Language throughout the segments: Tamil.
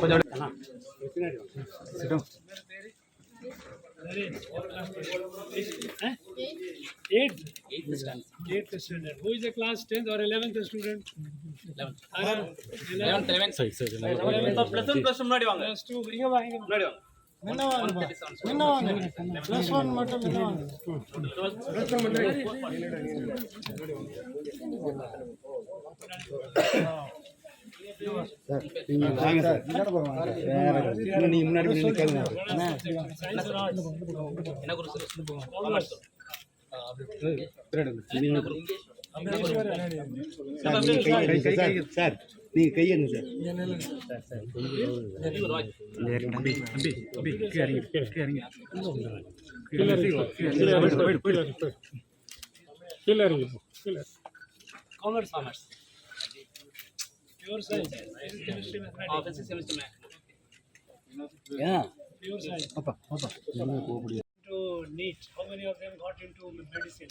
కొంచెం at standard who is the class 10th और 11th student 11th 11th 11th सही सही 11th प्लस 1 प्लस முன்னாடி வாங்க प्लस 2 இங்க வாங்க முன்னாடி வாங்க முன்ன வாங்க முன்ன வாங்க प्लस 1 மட்டும் முன்ன வாங்க சார் நீங்க கையெழுங்க sir Pure science. Oh, yeah. Pure science. Papa, Papa. how many of them got into medicine?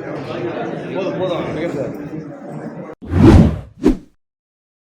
我我当时没喝